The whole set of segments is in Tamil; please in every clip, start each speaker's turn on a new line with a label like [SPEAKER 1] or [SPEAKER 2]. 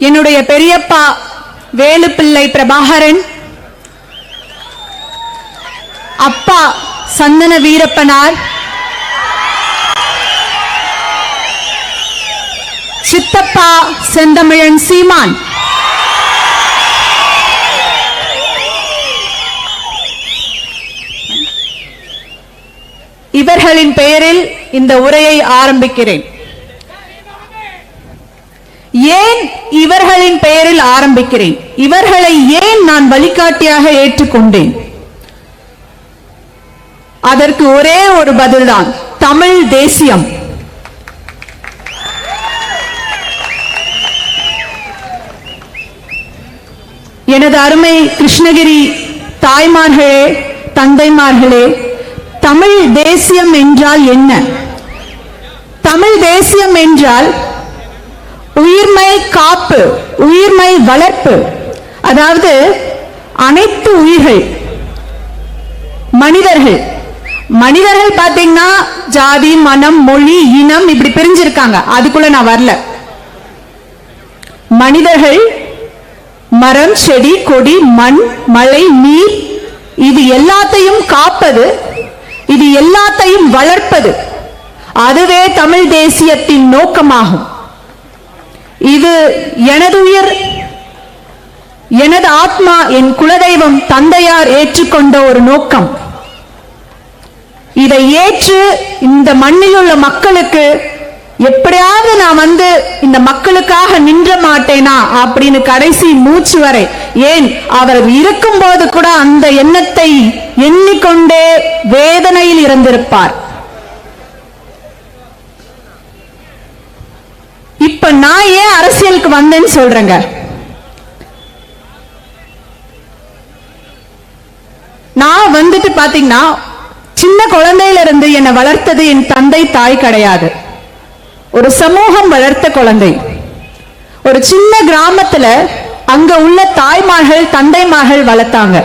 [SPEAKER 1] என்னுடைய பெரியப்பா வேலுப்பிள்ளை பிரபாகரன் அப்பா சந்தன வீரப்பனார் சித்தப்பா செந்தமிழன் சீமான். இவர்களின் பெயரில் இந்த உரையை ஆரம்பிக்கிறேன். ஏன் இவர்களின் பெயரில் ஆரம்பிக்கிறேன்? இவர்களை ஏன் நான் வழிகாட்டியாக ஏற்றுக்கொண்டேன்? அதற்கு ஒரே ஒரு பதில்தான் தமிழ் தேசியம். எனது அருமை கிருஷ்ணகிரி தாய்மார்களே தந்தைமார்களே தமிழ் தேசியம் என்றால் என்ன? தமிழ் தேசியம் என்றால் உயிர்மை காப்பு உயிர்மை வளர்ப்பு. அதாவது அனைத்து உயிர்கள் மனிதர்கள். மனிதர்கள் பாத்தீங்கன்னா ஜாதி மனம் மொழி இனம் இப்படி பிரிஞ்சிருக்காங்க. அதுக்குள்ள நான் வரல. மனிதர்கள் மரம் செடி கொடி மண் மழை நீர் இது எல்லாத்தையும் காப்பது இது எல்லாத்தையும் வளர்ப்பது. அதுவே தமிழ் தேசியத்தின் நோக்கமாகும். இது எனது உயிர் எனது ஆத்மா என் குலதெய்வம் தந்தையார் ஏற்றுக்கொண்ட ஒரு நோக்கம். இதை ஏற்று இந்த மண்ணில் உள்ள மக்களுக்கு எப்படியாவது நான் வந்து இந்த மக்களுக்காக நின்ற மாட்டேனா அப்படின்னு கடைசி மூச்சு வரை. ஏன்? அவர் இருக்கும் போது கூட அந்த எண்ணத்தை எண்ணிக்கொண்டே வேதனையில் இருந்திருப்பார் நான் ஏன் அரசியலுக்கு வந்தேன்னு சொல்றேங்க. நான் வந்துட்டு பாத்தீங்கன்னா சின்ன குழந்தையில இருந்து என்னை வளர்த்தது என் தந்தை தாய் கிடையாது. ஒரு சமூகம் வளர்த்த குழந்தை. ஒரு சின்ன கிராமத்துல அங்க உள்ள தாய்மார்கள் தந்தைமார்கள் வளர்த்தாங்க.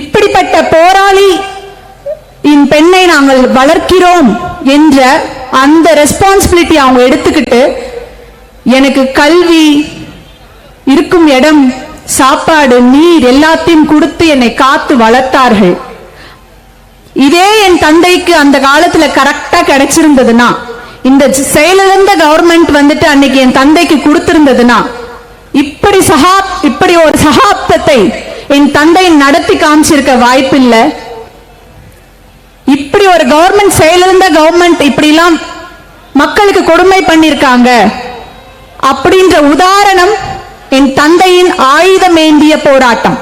[SPEAKER 1] இப்படிப்பட்ட போராளி பெண்ணை நாங்கள் வளர்க்கிறோம். என்ற அந்த ரெஸ்பான்சிபிலிட்டி அவங்க எடுத்துக்கிட்டு எனக்கு கல்வி இருக்கும் இடம் சாப்பாடு நீர் எல்லாத்தையும் கொடுத்து என்னை காத்து வளர்த்தார்கள். இதே என் தந்தைக்கு அந்த காலத்துல கரெக்டா கிடைச்சிருந்ததுன்னா இந்த செயலிழந்த கவர்மெண்ட் வந்துட்டு அன்னைக்கு என் தந்தைக்கு கொடுத்திருந்ததுன்னா இப்படி சகா இப்படி ஒரு சகாப்தத்தை என் தந்தை நடத்தி காமிச்சிருக்க வாய்ப்பில்லை. இப்படி ஒரு கவர்மெண்ட் செயலிருந்த கவர்மெண்ட் இப்படி எல்லாம் மக்களுக்கு கொடுமை பண்ணிருக்காங்க. அப்படின்ற உதாரணம் என் தந்தையின் ஆயுதமேந்திய போராட்டம்.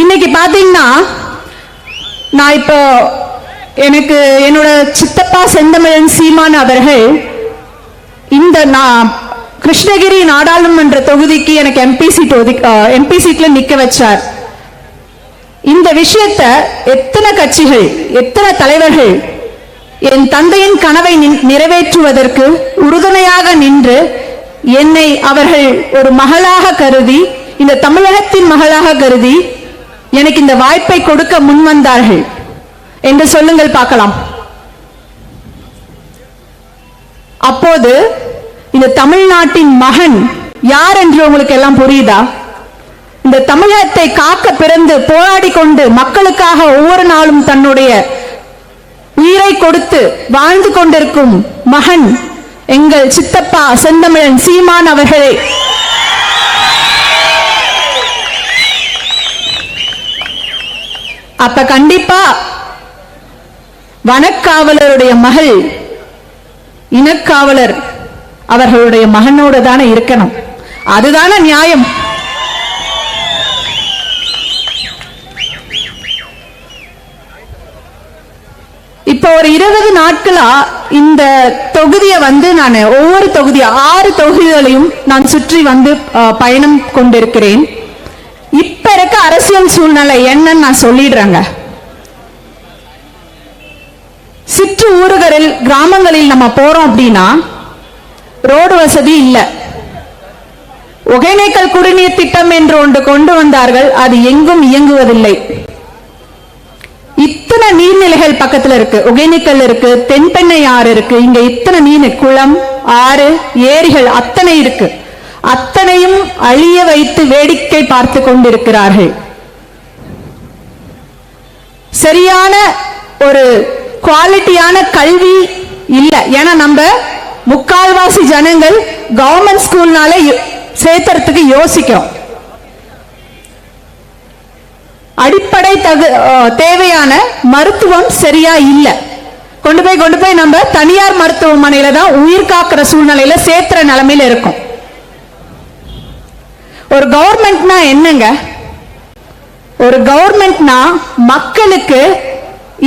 [SPEAKER 1] இன்னைக்கு பாத்தீங்கன்னா நான் இப்போ எனக்கு என்னோட சித்தப்பா செந்தமிழன் சீமான் அவர்கள் இந்த நான் கிருஷ்ணகிரி நாடாளுமன்ற தொகுதிக்கு எனக்கு எம்பி சீட் ஒதுக்கி எம்பி சீட்ல நிக்க வச்சார். இந்த விஷயத்த எத்தனை கட்சிகள் எத்தனை தலைவர்கள் என் தந்தையின் கனவை நின்- நிறைவேற்றுவதற்கு உறுதுணையாக நின்று என்னை அவர்கள் ஒரு மகளாக கருதி இந்த தமிழகத்தின் மகளாக கருதி எனக்கு இந்த வாய்ப்பை கொடுக்க முன்வந்தார்கள் என்று சொல்லுங்கள் பார்க்கலாம். அப்போது இந்த தமிழ்நாட்டின் மகன் யார் என்று உங்களுக்கு எல்லாம் புரியுதா? இந்த தமிழகத்தை காக்க பிறந்து போராடி கொண்டு மக்களுக்காக ஒவ்வொரு நாளும் தன்னுடைய உயிரை கொடுத்து வாழ்ந்து கொண்டிருக்கும் மகன் எங்கள் சித்தப்பா செந்தமிழன் சீமான் அவர்களே. அப்ப கண்டிப்பா வனக்காவலருடைய மகள் இனக்காவலர் அவர்களுடைய மகனோடு தானே இருக்கணும். அதுதானே நியாயம். இப்போ ஒரு இருபது நாட்களா இந்த தொகுதியை வந்து நான் ஒவ்வொரு தொகுதி ஆறு தொகுதிகளையும் நான் சுற்றி வந்து அஹ், பயணம் கொண்டிருக்கிறேன். இப்ப இருக்க அரசியல் சூழ்நிலை என்னன்னு நான் சொல்லிடுறேங்க. சிற்று ஊர்களில் கிராமங்களில் நம்ம போறோம் அப்படின்னா ரோடு வசதி இல்லை. ஒகேனக்கல் குடிநீர் திட்டம் என்று ஒன்று கொண்டு வந்தார்கள். அது எங்கும் இயங்குவதில்லை. இத்தனை நீர்நிலைகள் பக்கத்துல இருக்கு. ஒகேனிக்கல் இருக்கு தென்பெண்ணை ஆறு இருக்கு. இங்க இத்தனை நீர் குளம் ஆறு ஏரிகள் அத்தனை இருக்கு. அத்தனையும் அழிய வைத்து வேடிக்கை பார்த்து கொண்டிருக்கிறார்கள். சரியான ஒரு குவாலிட்டியான கல்வி இல்ல. ஏன்னா நம்ம முக்கால்வாசி ஜனங்கள் கவர்மெண்ட் ஸ்கூல்னால சேர்த்துறதுக்கு யோசிக்கிறோம். அடிப்படை தகு தேவையான மருத்துவம் சரியா இல்லை. கொண்டு போய் கொண்டு போய் நம்ம தனியார் மருத்துவமனையில தான் உயிர் காக்கிற சூழ்நிலையில சேர்த்துற நிலைமையில இருக்கும். ஒரு கவர்மெண்ட்னா என்னங்க? ஒரு கவர்மெண்ட்னா மக்களுக்கு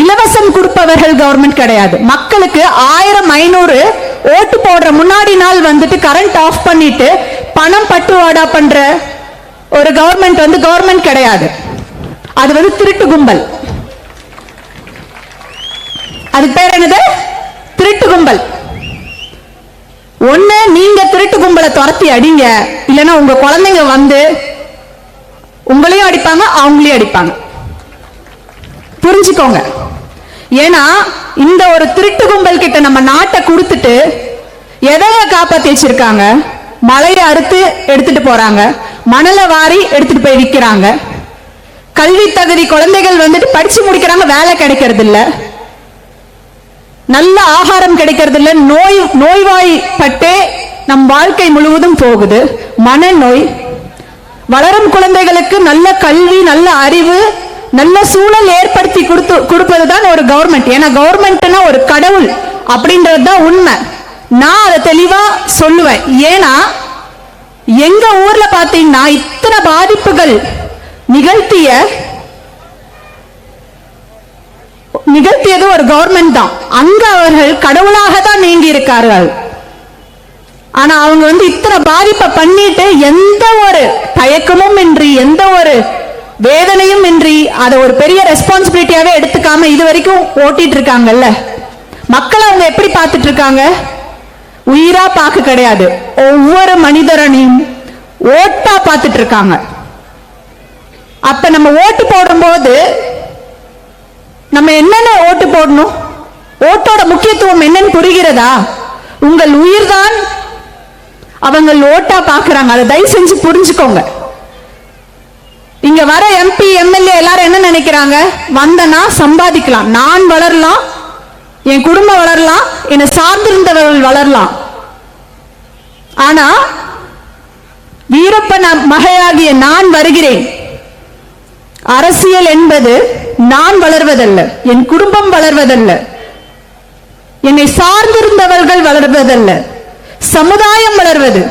[SPEAKER 1] இலவசம் கொடுப்பவர்கள் கவர்மெண்ட் கிடையாது. மக்களுக்கு ஆயிரம் ஐநூறு ஓட்டு போடுற முன்னாடி நாள் வந்துட்டு கரண்ட் ஆஃப் பண்ணிட்டு பணம் பட்டுவாடா பண்ற ஒரு கவர்மெண்ட் வந்து கவர்மெண்ட் கிடையாது. அது வந்து திருட்டு கும்பல். அதுக்கு பேர் என்னது? திருட்டு கும்பல். ஒண்ணு நீங்க திருட்டு கும்பலை துரத்தி அடிங்க. இல்லைன்னா உங்க குழந்தைங்க வந்து உங்களையும் அடிப்பாங்க அவங்களையும் அடிப்பாங்க. புரிஞ்சுக்கோங்க. ஏன்னா இந்த ஒரு திருட்டு கும்பல் கிட்ட நம்ம நாட்டை கொடுத்துட்டு எதைய காப்பாத்தி வச்சிருக்காங்க? மலையை அறுத்து எடுத்துட்டு போறாங்க. மணலை வாரி எடுத்துட்டு போய் விற்கிறாங்க கல்வி தகுதி குழந்தைகள் வந்துட்டு படிச்சு முடிக்கிறாங்க வேலை கிடைக்கிறது இல்ல நல்ல ஆகாரம் கிடைக்கிறது இல்ல நோய் நோய்வாய்ப்பட்டே நம் வாழ்க்கை முழுவதும் போகுது. மனநோய். வளரும் குழந்தைகளுக்கு நல்ல கல்வி நல்ல அறிவு நல்ல சூழல் ஏற்படுத்தி கொடுத்து கொடுப்பது தான் ஒரு கவர்மெண்ட் ஏன்னா கவர்மெண்ட்னா ஒரு கடவுள் அப்படின்றது தான் உண்மை. நான் அதை தெளிவா சொல்லுவேன். ஏன்னா எங்க ஊர்ல பாத்தீங்கன்னா இத்தனை பாதிப்புகள் நிகழ்த்திய நிகழ்த்தியது ஒரு கவர்மெண்ட் தான். அங்க அவர்கள் கடவுளாக தான் நீங்கி இருக்கார்கள் ஆனா அவங்க வந்து இத்தனை பாதிப்பை பண்ணிட்டு எந்த ஒரு தயக்கமும் இன்றி எந்த ஒரு வேதனை அதை ஒரு பெரிய ரெஸ்பான்சிபிலிட்டியாவே எடுத்துக்காம இது வரைக்கும் ஓட்டிட்டு இருக்காங்கல்ல? மக்கள் அவங்க எப்படி பார்த்துட்டு இருக்காங்க? உயிரா பார்க்க கிடையாது. ஒவ்வொரு மனிதரனையும் ஓட்டா பார்த்துட்டு இருக்காங்க. அப்ப நம்ம ஓட்டு போடும்போது நம்ம என்னென்ன ஓட்டு போடணும்? ஓட்டோட முக்கியத்துவம் என்னன்னு புரிகிறதா? உங்கள் உயிர்தான் அவங்க ஓட்டா பாக்குறாங்க அதை தயவு செஞ்சு புரிஞ்சுக்கோங்க. இங்க வர எம்பி எம்எல்ஏ எல்லாரும் என்ன நினைக்கிறாங்க? வந்தனா சம்பாதிக்கலாம். நான் வளரலாம் என் குடும்பம் வளரலாம் என்னை சார்ந்திருந்தவர்கள் வளரலாம். ஆனா வீரப்பன் மகையாகிய நான் வருகிறேன். அரசியல் என்பது நான் வளர்வதல்ல என் குடும்பம் வளர்வதல்ல என்னை சார்ந்திருந்தவர்கள் வளர்வதல்ல சமுதாயம் வளர்வது.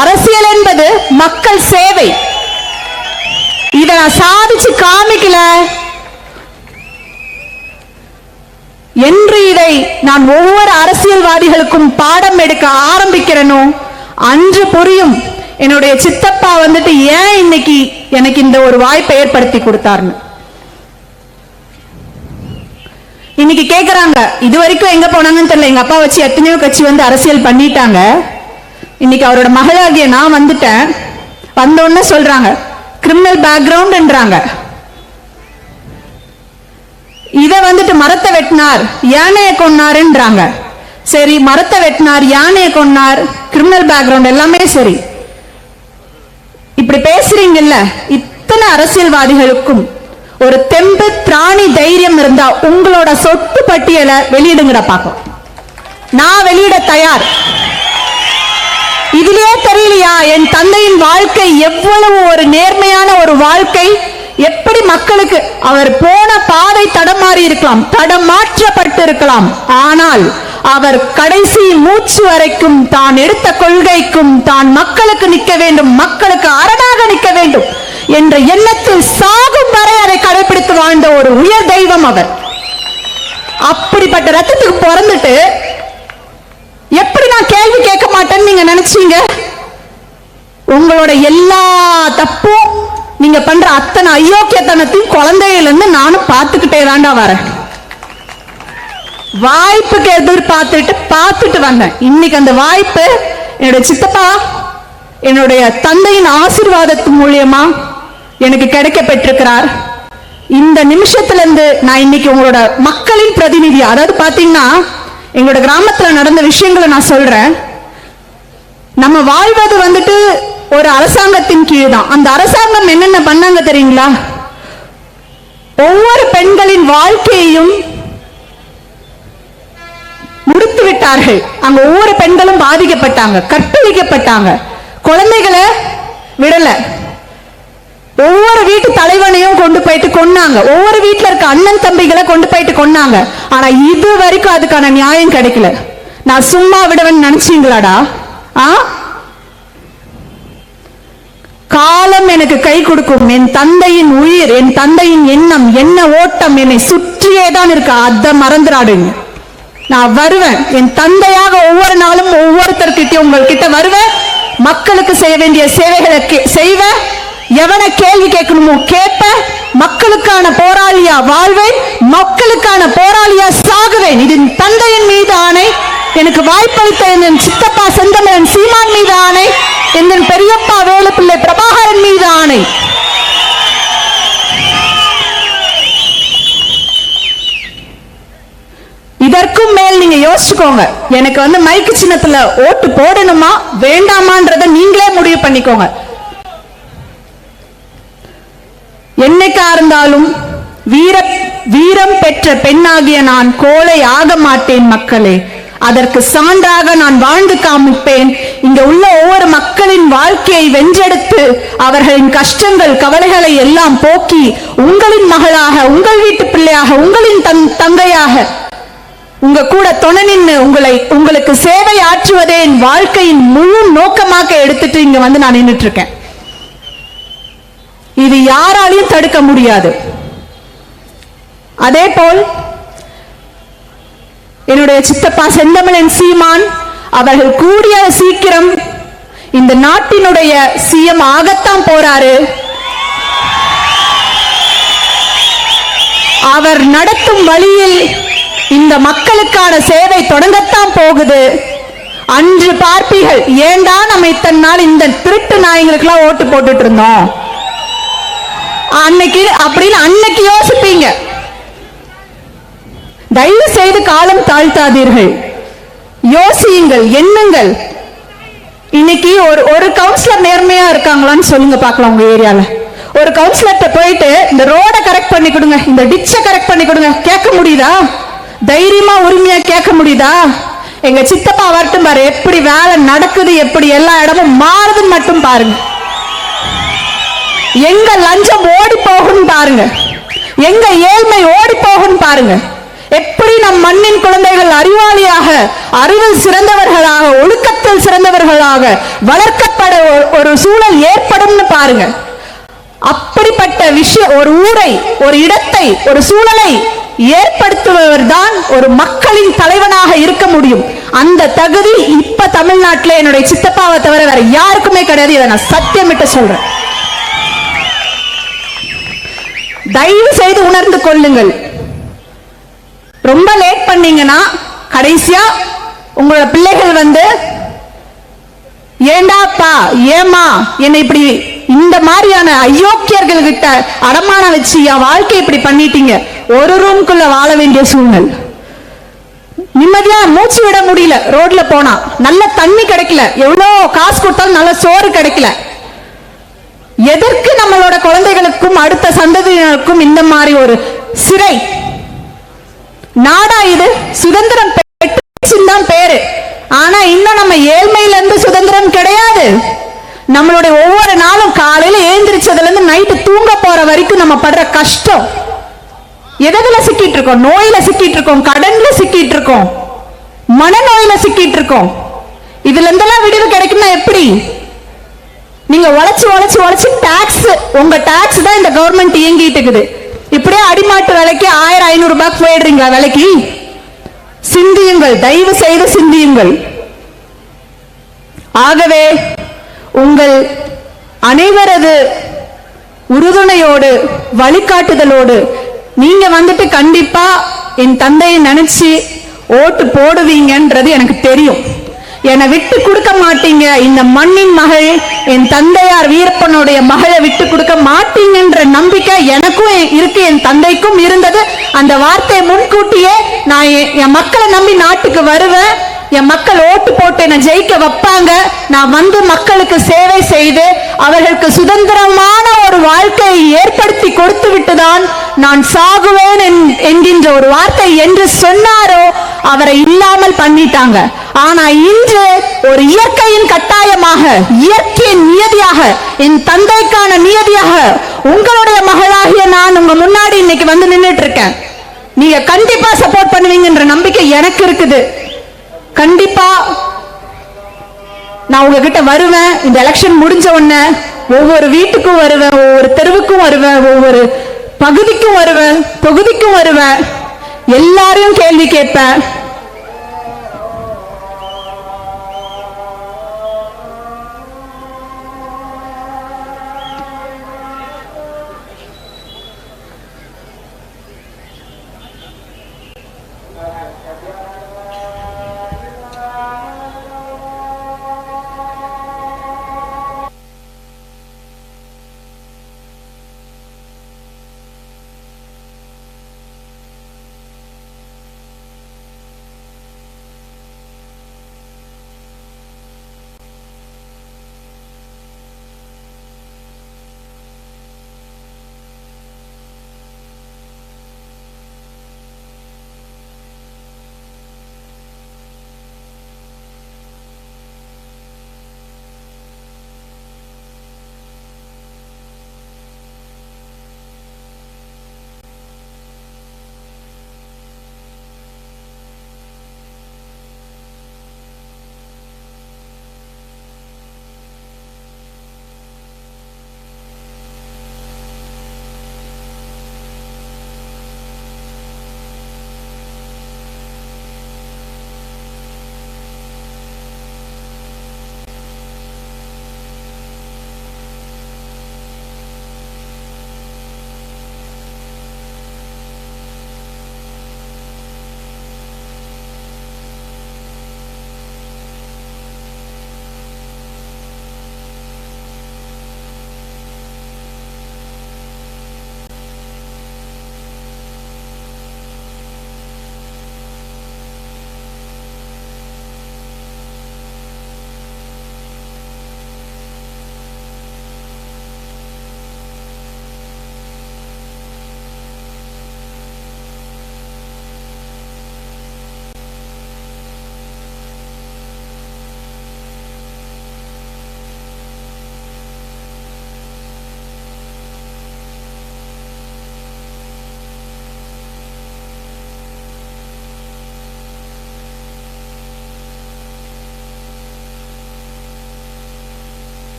[SPEAKER 1] அரசியல் என்பது மக்கள் சேவை. இத நான் சாதிச்சு காமிக்கல. என்று இதை நான் ஒவ்வொரு அரசியல்வாதிகளுக்கும் பாடம் எடுக்க ஆரம்பிக்கிறேனோ அன்று புரியும் என்னுடைய சித்தப்பா வந்துட்டு ஏன் இன்னைக்கு எனக்கு இந்த ஒரு வாய்ப்பை ஏற்படுத்தி கொடுத்தாருன்னு இன்னைக்கு கேக்குறாங்க இது வரைக்கும் எங்க போனாங்கன்னு தெரியல. எங்க அப்பா வச்சு எத்தனையோ கட்சி வந்து அரசியல் பண்ணிட்டாங்க. இன்னைக்கு அவரோட மகளாகிய நான் வந்துட்டேன். வந்த உடனே சொல்றாங்க கிரிமினல் பேக்ரவுண்ட்ன்றாங்க இத வந்துட்டு மரத்தை வெட்டினார் யானையை கொன்னாருன்றாங்க சரி மரத்தை வெட்டினார் யானையை கொன்னார் கிரிமினல் பேக்ரவுண்ட் எல்லாமே சரி. இப்படி பேசுறீங்கல்ல இத்தனை அரசியல்வாதிகளுக்கும் ஒரு தெம்பு திராணி தைரியம் இருந்தா உங்களோட சொத்து பட்டியலை வெளியிடுங்கட பார்க்கும் நான் வெளியிட தயார். இதுலயே தெரியலையா? என் தந்தையின் வாழ்க்கை எவ்வளவு ஒரு நேர்மையான ஒரு வாழ்க்கை. எப்படி மக்களுக்கு அவர் போன பாதை தடமாறி இருக்கலாம் தடமாற்றப்பட்டு இருக்கலாம் ஆனால் அவர் கடைசி மூச்சு வரைக்கும் தான் எடுத்த கொள்கைக்கும் தான் மக்களுக்கு நிற்க வேண்டும் மக்களுக்கு அரணாக நிற்க வேண்டும் என்ற எண்ணத்தில் சாகும் வரை அதை கடைபிடித்து வாழ்ந்த ஒரு உயர் தெய்வம் அவர். அப்படிப்பட்ட ரத்தத்துக்கு பிறந்துட்டு எப்படி நான் கேள்வி கேட்க மாட்டேன்னு நீங்க நினைச்சீங்க உங்களோட எல்லா தப்பும் நீங்க பண்ற அத்தனை அயோக்கியத்தனத்தையும் குழந்தையிலிருந்து நானும் பார்த்துக்கிட்டே தாண்டா வரேன். வாய்ப்புக்கு எதிர்பார்த்துட்டு பார்த்துட்டு வந்தேன். இன்னைக்கு அந்த வாய்ப்பு என்னுடைய சித்தப்பா என்னுடைய தந்தையின் ஆசிர்வாதத்து மூலியமா எனக்கு கிடைக்க பெற்றிருக்கிறார். இந்த நிமிஷத்துல இருந்து நான் இன்னைக்கு உங்களோட மக்களின் பிரதிநிதி அதாவது பாத்தீங்கன்னா எங்களோட கிராமத்துல நடந்த விஷயங்களை நான் சொல்றேன். நம்ம வாழ்வது வந்துட்டு ஒரு அரசாங்கத்தின் கீழ் தான் அந்த அரசாங்கம் என்னென்ன பண்ணாங்க தெரியுங்களா? ஒவ்வொரு பெண்களின் வாழ்க்கையையும் முடித்து விட்டார்கள் அங்க ஒவ்வொரு பெண்களும் பாதிக்கப்பட்டாங்க கற்பழிக்கப்பட்டாங்க. குழந்தைகளை விடலை. ஒவ்வொரு வீட்டு தலைவனையும் கொண்டு போயிட்டு கொன்னாங்க. ஒவ்வொரு வீட்டுல இருக்க அண்ணன் தம்பிகளை கொண்டு போயிட்டு கொன்னாங்க. ஆனா இது வரைக்கும் அதுக்கான நியாயம் கிடைக்கல. நான் சும்மா விடுவேன்னு நினைச்சீங்களாடா? ஆ? காலம் எனக்கு கை கொடுக்கும். என் தந்தையின் உயிர் என் தந்தையின் எண்ணம் என்ன ஓட்டம் என்னை சுற்றியே தான் இருக்கு. அதை மறந்துடாடுங்க நான் வருவேன். என் தந்தையாக ஒவ்வொரு நாளும் ஒவ்வொருத்தர்கிட்டயும் உங்கள்கிட்ட வருவேன். மக்களுக்கு செய்ய வேண்டிய சேவைகளை கே- செய்வேன். எவனை கேள்வி கேட்கணுமோ கேட்பேன் மக்களுக்கான போராளியா வாழ்வேன் மக்களுக்கான போராளியா சாகுவேன். இது தந்தையின் மீது ஆணை எனக்கு வாய்ப்பளித்த என் சித்தப்பா செந்தமிழன் சீமான் மீது ஆணை என் பெரியப்பா வேலுப்பிள்ளை பிரபாகரன் மீது ஆணை. இதற்கும் மேல் நீங்க யோசிச்சுக்கோங்க. எனக்கு வந்து மைக்கு சின்னத்துல ஓட்டு போடணுமா வேண்டாமான்றத நீங்களே முடிவு பண்ணிக்கோங்க. என்னைக்கா இருந்தாலும் வீர வீரம் பெற்ற பெண்ணாகிய நான் கோலை ஆக மாட்டேன் மக்களே. அதற்கு சான்றாக நான் வாழ்ந்து காமிப்பேன். இங்க உள்ள ஒவ்வொரு மக்களின் வாழ்க்கையை வென்றெடுத்து அவர்களின் கஷ்டங்கள் கவலைகளை எல்லாம் போக்கி உங்களின் மகளாக உங்கள் வீட்டு பிள்ளையாக உங்களின் தன் தங்கையாக உங்க கூட துணை நின்னு உங்களை உங்களுக்கு சேவை ஆற்றுவதே என் வாழ்க்கையின் முழு நோக்கமாக எடுத்துட்டு இங்க வந்து நான் நின்னுட்டு இருக்கேன். இது யாராலையும் தடுக்க முடியாது. அதே போல் என்னுடைய சித்தப்பா செந்தமிழன் சீமான் அவர்கள் கூடிய சீக்கிரம் இந்த நாட்டினுடைய சிஎம் ஆகத்தான் போறாரு. அவர் நடத்தும் வழியில் இந்த மக்களுக்கான சேவை தொடங்கத்தான் போகுது. அன்று பார்ப்பீர்கள் ஏண்டா நம்ம இத்தனை நாள் இந்த திருட்டு நாய்களுக்கெல்லாம் ஓட்டு போட்டுட்டு இருந்தோம்? அன்னைக்கு அப்படின்னு அன்னைக்கு யோசிப்பீங்க. தயவு செய்து காலம் தாழ்த்தாதீர்கள். யோசியுங்கள் எண்ணுங்கள். இன்னைக்கு ஒரு ஒரு கவுன்சிலர் நேர்மையா இருக்காங்களான்னு சொல்லுங்க பார்க்கலாம் உங்க ஏரியால. ஒரு கவுன்சிலர்கிட்ட போயிட்டு இந்த ரோட கரெக்ட் பண்ணி கொடுங்க இந்த டிச்சை கரெக்ட் பண்ணி கொடுங்க. கேட்க முடியுதா? தைரியமா உரிமையா கேட்க முடியுதா? எங்க சித்தப்பா வரட்டும் பாரு எப்படி வேலை நடக்குது எப்படி எல்லா இடமும் மாறுதுன்னு மட்டும் பாருங்க. எங்க லஞ்சம் ஓடி போகும் பாருங்க. எங்க ஏழ்மை ஓடி போகும்னு பாருங்க. எப்படி நம் மண்ணின் குழந்தைகள் அறிவாளியாக அறிவில் சிறந்தவர்களாக ஒழுக்கத்தில் சிறந்தவர்களாக வளர்க்கப்பட ஒரு- ஒரு சூழல் ஏற்படும்னு பாருங்க. அப்படிப்பட்ட விஷய ஒரு ஊரை ஒரு இடத்தை ஒரு சூழலை ஏற்படுத்துபவர் தான் ஒரு மக்களின் தலைவனாக இருக்க முடியும். அந்த தகுதி இப்ப தமிழ்நாட்டில் என்னுடைய சித்தப்பாவை தவிர வேற யாருக்குமே கிடையாது. இதை நான் சத்தியமிட்டு சொல்றேன். தயவு செய்து உணர்ந்து கொள்ளுங்கள். ரொம்ப லேட் பண்ணீங்கன்னா கடைசியா உங்களோட பிள்ளைகள் வந்து ஏண்டாப்பா ஏமா என்னை இப்படி இந்த மாதிரியான அயோக்கியர்கள் கிட்ட அடமானம் வச்சு என் வாழ்க்கை இப்படி பண்ணிட்டீங்க. ஒரு ரூம்குள்ள வாழ வேண்டிய சூழ்நிலை. நிம்மதியா மூச்சு விட முடியல. ரோட்ல போனா நல்ல தண்ணி கிடைக்கல. எவ்வளோ காசு கொடுத்தாலும் நல்ல சோறு கிடைக்கல. எதற்கு நம்மளோட குழந்தைகளுக்கும் அடுத்த சந்ததியினருக்கும் இந்த மாதிரி ஒரு சிறை? நாடா இது? சுதந்திரம் தான் பேரு. ஆனா இன்னும் நம்ம ஏழ்மையில இருந்து சுதந்திரம் கிடையாது. நம்மளுடைய ஒவ்வொரு நாளும் காலையில ஏந்திரிச்சதுல இருந்து நைட்டு தூங்க போற வரைக்கும் நம்ம படுற கஷ்டம். எதுல சிக்கிட்டு இருக்கோம் நோயில சிக்கிட்டு இருக்கோம் கடன்ல சிக்கிட்டு இருக்கோம் மனநோயில சிக்கிட்டு இருக்கோம் இதுல இருந்தெல்லாம் விடுவு கிடைக்கும்னா எப்படி? நீங்க உழைச்சு உழைச்சு உழைச்சு டாக்ஸ் உங்க டாக்ஸ் தான் இந்த கவர்மெண்ட் இயங்கிட்டு இருக்குது. இப்படியே அடிமாட்டு விலைக்கு ஆயிரம் ஐநூறு ரூபாய் போயிடுறீங்களா விலைக்கு. சிந்தியுங்கள் தயவு செய்து சிந்தியுங்கள். ஆகவே உங்கள் அனைவரது உறுதுணையோடு வழிகாட்டுதலோடு நீங்க வந்துட்டு கண்டிப்பா என் தந்தையை நினைச்சு ஓட்டு போடுவீங்கன்றது எனக்கு தெரியும். என்னை விட்டு கொடுக்க மாட்டீங்க. இந்த மண்ணின் மகள் என் தந்தையார் வீரப்பனுடைய மகளை விட்டு கொடுக்க மாட்டீங்கன்ற நம்பிக்கை எனக்கும் இருக்கு என் தந்தைக்கும் இருந்தது. அந்த வார்த்தையை முன்கூட்டியே நான் என் என் மக்களை நம்பி நாட்டுக்கு வருவேன். என் மக்கள் ஓட்டு போட்டு என்னை ஜெயிக்க வைப்பாங்க. நான் வந்து மக்களுக்கு சேவை செய்து அவர்களுக்கு சுதந்திரமான ஒரு வாழ்க்கையை ஏற்படுத்தி கொடுத்து விட்டுதான் நான் சாகுவேன் என்- என்கின்ற ஒரு வார்த்தை என்று சொன்னாரோ அவரை இல்லாமல் பண்ணிட்டாங்க. ஆனா இன்று ஒரு இயற்கையின் கட்டாயமாக இயற்கையின் நியதியாக என் தந்தைக்கான நியதியாக உங்களுடைய மகளாகிய நான் உங்க முன்னாடி இன்னைக்கு வந்து நின்றுட்டு இருக்கேன் நீங்க கண்டிப்பா சப்போர்ட் பண்ணுவீங்கன்ற நம்பிக்கை எனக்கு இருக்குது. கண்டிப்பா நான் உங்ககிட்ட வருவேன். இந்த எலெக்ஷன் முடிஞ்ச உடனே ஒவ்வொரு வீட்டுக்கும் வருவேன் ஒவ்வொரு தெருவுக்கும் வருவேன் ஒவ்வொரு பகுதிக்கும் வருவேன் தொகுதிக்கும் வருவேன். எல்லாரையும் கேள்வி கேட்பேன்.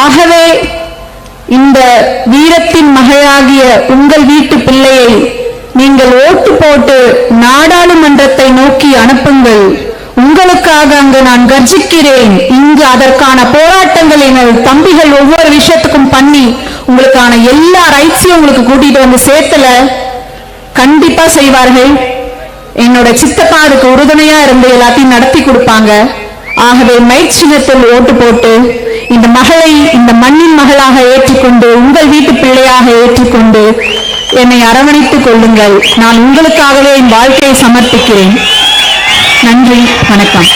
[SPEAKER 1] ஆகவே இந்த வீரத்தின் மகளாகிய உங்கள் வீட்டு பிள்ளையை நீங்கள் ஓட்டு போட்டு நாடாளுமன்றத்தை நோக்கி அனுப்புங்கள். உங்களுக்காக அங்கு நான் கர்ஜிக்கிறேன். இங்கு அதற்கான போராட்டங்கள் எனது தம்பிகள் ஒவ்வொரு விஷயத்துக்கும் பண்ணி உங்களுக்கான எல்லா ரைட்ஸையும் உங்களுக்கு கூட்டிட்டு வந்து சேர்த்தல. கண்டிப்பா செய்வார்கள். என்னோட சித்தப்பா அதுக்கு உறுதுணையா இருந்து எல்லாத்தையும் நடத்தி கொடுப்பாங்க. ஆகவே மைச்சினத்தில் ஓட்டு போட்டு இந்த மகளை இந்த மண்ணின் மகளாக ஏற்றுக்கொண்டு உங்கள் வீட்டு பிள்ளையாக ஏற்றுக்கொண்டு என்னை அரவணைத்துக் கொள்ளுங்கள். நான் உங்களுக்காகவே என் வாழ்க்கையை சமர்ப்பிக்கிறேன். நன்றி வணக்கம்.